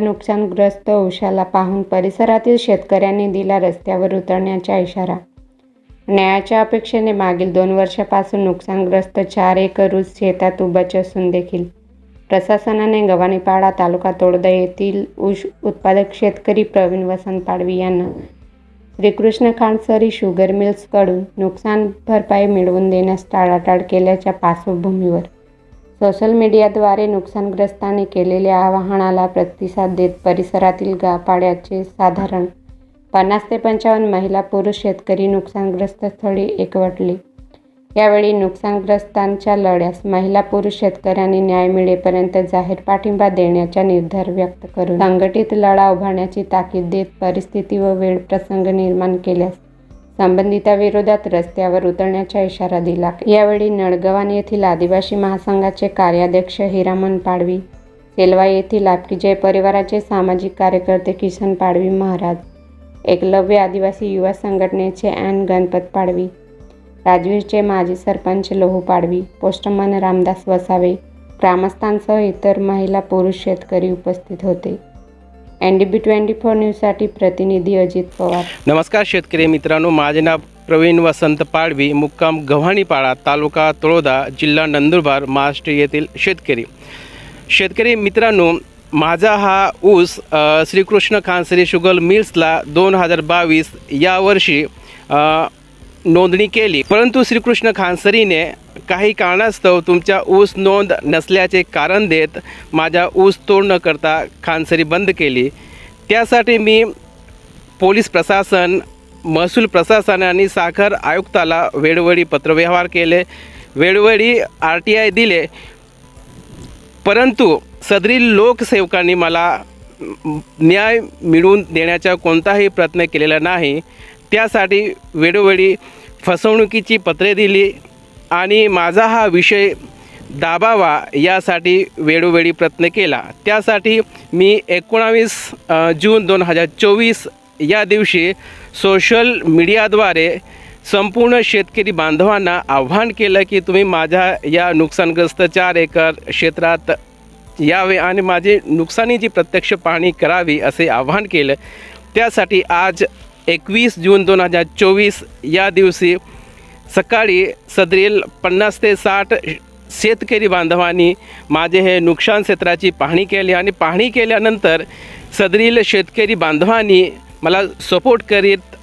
नुकसानग्रस्त उशाला पाहून परिसरातील शेतकऱ्यांनी दिला रस्त्यावर उतरण्याचा इशारा. न्यायाच्या अपेक्षेने मागील दोन वर्षापासून नुकसानग्रस्त चार एकर ऊस शेतात उभाच असून देखील प्रशासनाने गव्हाणीपाडा तालुका तोडदा येथील ऊस उत्पादक शेतकरी प्रवीण वसंत पाडवी यांना श्रीकृष्ण खांडसरी शुगर मिल्सकडून नुकसान भरपाई मिळवून देण्यास टाळाटाळ केल्याच्या पार्श्वभूमीवर सोशल मीडियाद्वारे नुकसानग्रस्तांनी केलेल्या आवाहनाला प्रतिसाद देत परिसरातील गापाड्याचे साधारण पन्नास ते पंचावन्न महिला पुरुष शेतकरी नुकसानग्रस्त स्थळी एकवटले. यावेळी नुकसानग्रस्तांच्या लढ्यास महिला पुरुष शेतकऱ्यांनी न्याय मिळेपर्यंत जाहीर पाठिंबा देण्याचा निर्धार व्यक्त करून संघटित लढा उभारण्याची ताकीद देत परिस्थिती व वेळ प्रसंग निर्माण केल्यास संबंधिताविरोधात रस्त्यावर उतरण्याचा इशारा दिला. यावेळी नळगवान येथील आदिवासी महासंघाचे कार्याध्यक्ष हिरामन पाडवी सेलवा येथील आपकी जय परिवाराचे सामाजिक कार्यकर्ते किसन पाडवी महाराज एकलव्य आदिवासी युवा संघटनेचे अँड गणपत पाडवी राजवीरचे माजी सरपंच लोहू पाडवी पोस्टमन रामदास वसावे ग्रामस्थांसह इतर महिला पुरुष शेतकरी उपस्थित होते. N D B twenty four न्यूजसाठी प्रतिनिधी अजित पवार. नमस्कार शेतकरी मित्रांनो माझे नाव प्रवीण वसंत पाडवी मुक्काम गव्हाणीपाडा तालुका तळोदा जिल्हा नंदुरबार महाराष्ट्र येथील शेतकरी. शेतकरी मित्रांनो माझा हा ऊस श्रीकृष्ण खानसरी शुगर मिल्सला दोन हजार बावीस यावर्षी वर्षी नोंदणी केली. परंतु श्रीकृष्ण खानसरीने काही कारणास्तव तुमच्या ऊस नोंद नसल्याचे कारण देत माझ्या ऊस तोड न करता खानसरी बंद केली. त्यासाठी मी पोलीस प्रशासन महसूल प्रशासन आणि साखर आयुक्ताला वेळोवेळी पत्रव्यवहार केले. वेळोवेळी आर टी आय दिले. परंतु सदरील लोकसेवकांनी मला न्याय मिळवून देण्याचा कोणताही प्रयत्न केलेला नाही. त्यासाठी वेळोवेळी फसवणुकीची पत्रे दिली. आणि माझा हा विषय दाबावा यासाठी वेळोवेळी प्रयत्न केला. त्यासाठी मी एकोणावीस जून दोन हजार चोवीस या दिवशी सोशल मीडियाद्वारे संपूर्ण शेतकरी बांधवांना आव्हान केलं की तुम्ही माझ्या या नुकसानग्रस्त चार एकर क्षेत्रात यावे आणि माझी नुकसानीची प्रत्यक्ष पाहणी करावी असे आव्हान केलं. त्यासाठी आज एकवीस जून दोन हजार चोवीस या दिवशी सकाळी सदरील पन्नास ते साठ शेतकरी बांधवांनी माझे हे नुकसान क्षेत्राची पाहणी केली आणि पाहणी केल्यानंतर सदरील शेतकरी बांधवांनी मला सपोर्ट करीत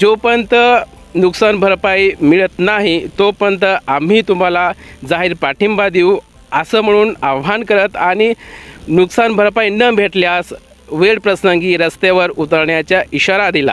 जोपर्यंत नुकसान भरपाई मिळत नाही तोपर्यंत आम्ही तुम्हाला जाहीर पाठिंबा देऊ असं म्हणून आव्हान करत आणि नुकसान भरपाई न भेटल्यास वेळ प्रसंगी रस्त्यावर उतरण्याचा इशारा दिला.